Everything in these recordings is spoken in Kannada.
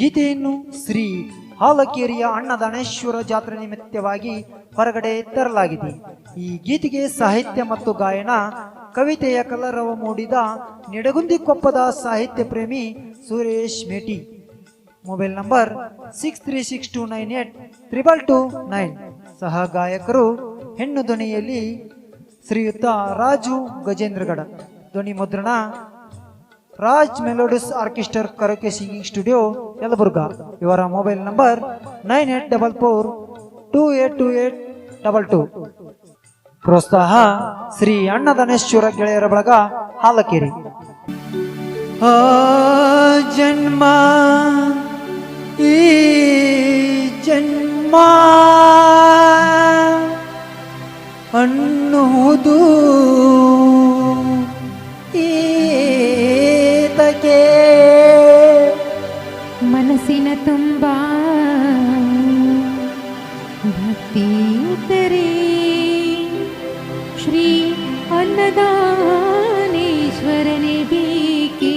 ಗೀತೆಯನ್ನು ಶ್ರೀ ಹಾಲಕೇರಿಯ ಅಣ್ಣದಾನೇಶ್ವರ ಜಾತ್ರೆ ನಿಮಿತ್ತವಾಗಿ ಹೊರಗಡೆ ತರಲಾಗಿದೆ. ಈ ಗೀತೆಗೆ ಸಾಹಿತ್ಯ ಮತ್ತು ಗಾಯನ, ಕವಿತೆಯ ಕಲರವ ಮೂಡಿದ ನಿಡಗುಂದಿ ಕೊಪ್ಪದ ಸಾಹಿತ್ಯ ಪ್ರೇಮಿ Suresh Meti. Mobile number six three six two nine eight triple two nine. ಸಹ ಗಾಯಕರು ಹೆಣ್ಣು ಧ್ವನಿಯಲ್ಲಿ ಶ್ರೀಯುತ ರಾಜು ಗಜೇಂದ್ರಗಡ. ಧ್ವನಿ ಮುದ್ರಣ Raj melodies orchestra karaoke singing studio, Yelburga. ಇವರ mobile number nine eight double four two eight two eight double two. ಪ್ರೋತ್ಸಾಹ ಶ್ರೀ ಅಣ್ಣದನೇಶ್ವರ ಗೆಳೆಯರ ಬಳಗ, ಹಾಲಕೇರಿ. ಜನ್ಮ, ಈ ಜನ್ಮ, ಅನ್ನುವುದು ಅನ್ನದಾನೇಶ್ವರನೇ ಬೇಕೇ?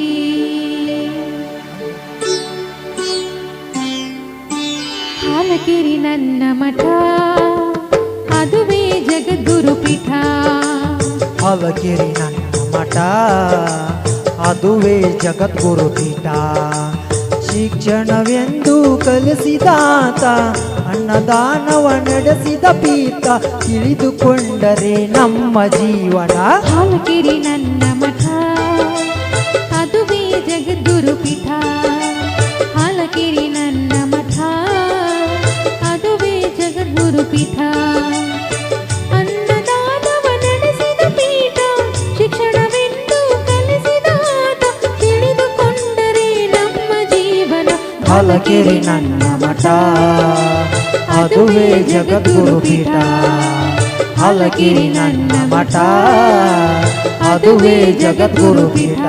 ಹಾಲಕೆರೆ ನನ್ನ ಮಠ, ಅದುವೇ ಜಗದ್ಗುರು ಪೀಠ. ನನ್ನ ಮಠ, ಅದುವೇ ಜಗದ್ಗುರು ಪೀಠ. ಶಿಕ್ಷಣವೆಂದು ಕಲಿಸಿದಾತ ಅನ್ನದಾನವ ನಡೆಸಿದ ಪೀಠ ತಿಳಿದುಕೊಂಡರೆ ನಮ್ಮ ಜೀವನ. ಹಾಲಕೆರೆ ನನ್ನ ಮಠ, ಅದುವೇ ಜಗದ್ಗುರು ಪೀಠ. ಹಾಲಕೆರೆ ನನ್ನ ಮಠ, ಅದುವೇ ಜಗದ್ಗುರು ಪೀಠ. ಅನ್ನದಾನವ ನಡೆಸಿದ ಪೀಠ, ಶಿಕ್ಷಣವೆಂದು ಕಲಿಸಿದಾತ ತಿಳಿದುಕೊಂಡರೆ ನಮ್ಮ ಜೀವನ. ಹಾಲಕೇರಿ ನನ್ನ ಮಠ. ಅದುವೇ ಜಗದ್ಗುರು ಪೀಠ. ಹಲಕಿರಿ ನನ್ನ ಮಠ. ಅದುವೇ ಜಗದ್ಗುರು ಪೀಠ.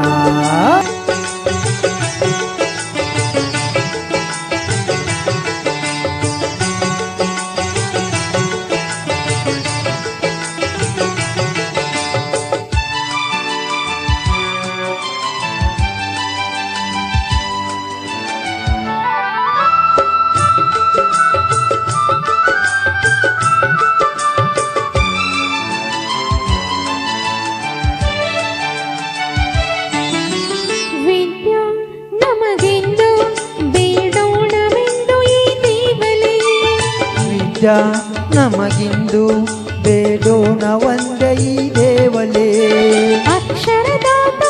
ವಿದ್ಯಾ ನಮಗಿಂದು ಬೇಡೋಣ ಒಂದೇ ಈ ದೇವಲೇ. ಅಕ್ಷರದಾತ.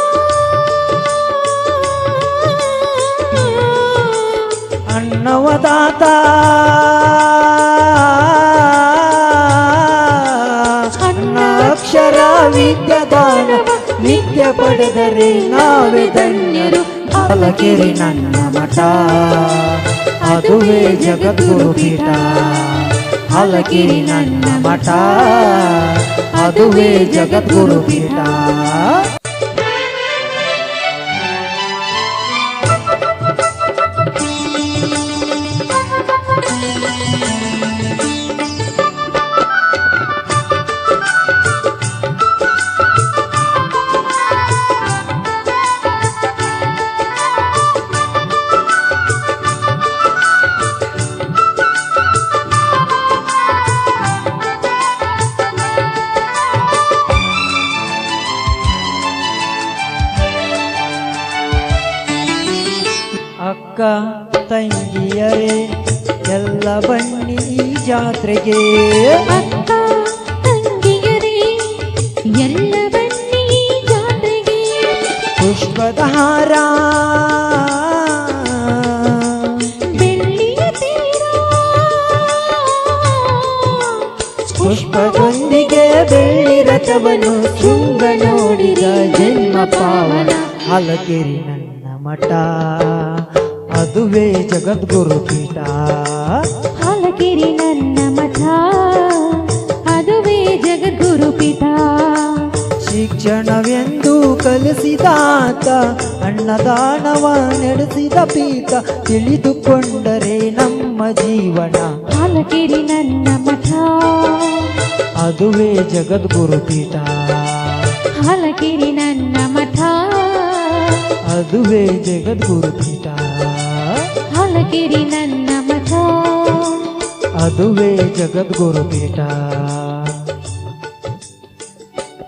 ಅನ್ನವದಾತ ಅನ್ನ ಅಕ್ಷರ ವಿದ್ಯದಾನ ನಿತ್ಯ ಪಡೆದರೆ ನಾವೇ ಧನ್ಯರು. ಹಾಲಕೇರಿ ನನ್ನ ಮಠ ಅದುವೇ ಜಗದ್ಗುರು ಪೀಠ ಹಾಲಕೇರಿ ನನ್ನ ಮಠ. ಅದುವೇ ಜಗದ್ಗುರು ಪೀಠ ಅಕ್ಕ ತಂಗಿಯರೇ ಎಲ್ಲ ಬನ್ನಿ ಈ ಜಾತ್ರೆಗೆ. ಅಕ್ಕ ತಂಗಿಯರೇ ಎಲ್ಲ ಬನ್ನಿ ಈ ಜಾತ್ರೆಗೆ. ಪುಷ್ಪದ ಹಾರ. ಬೆಳ್ಳಿಯ ತೀರ. ಪುಷ್ಪದೊಂದಿಗೆ ಬೆಳ್ಳಿ ರಥವನ್ನು ಶೃಂಗ ನೋಡಿದ ಜನ್ಮ ಪಾವನ ಹಲಗಿರಿ ನನ್ನ ಮಠ. ಅದುವೇ ಜಗದ್ಗುರು ಪೀಠ. ಹಾಲಗಿರಿ ನನ್ನ ಮಠ. ಅದುವೇ ಜಗದ್ಗುರು ಪೀಠ. ಶಿಕ್ಷಣವೆಂದು ಕಲಿಸಿದಾತ ಅನ್ನದಾನವ ನಡೆಸಿದ ಪೀಠ. ತಿಳಿದುಕೊಂಡರೆ ನಮ್ಮ ಜೀವನ. ಹಾಲಗಿರಿ ನನ್ನ ಮಠ. ಅದುವೇ ಜಗದ್ಗುರು ಪೀಠ. ಹಾಲಗಿರಿ ನನ್ನ ಮಠ. ಅದುವೇ ಜಗದ್ಗುರು ಪೀಠ. ಹಾಲಕಿರಿ ನನ್ನ ಮಠ. ಅದುವೇ ಜಗದ್ಗುರು ಪೀಠ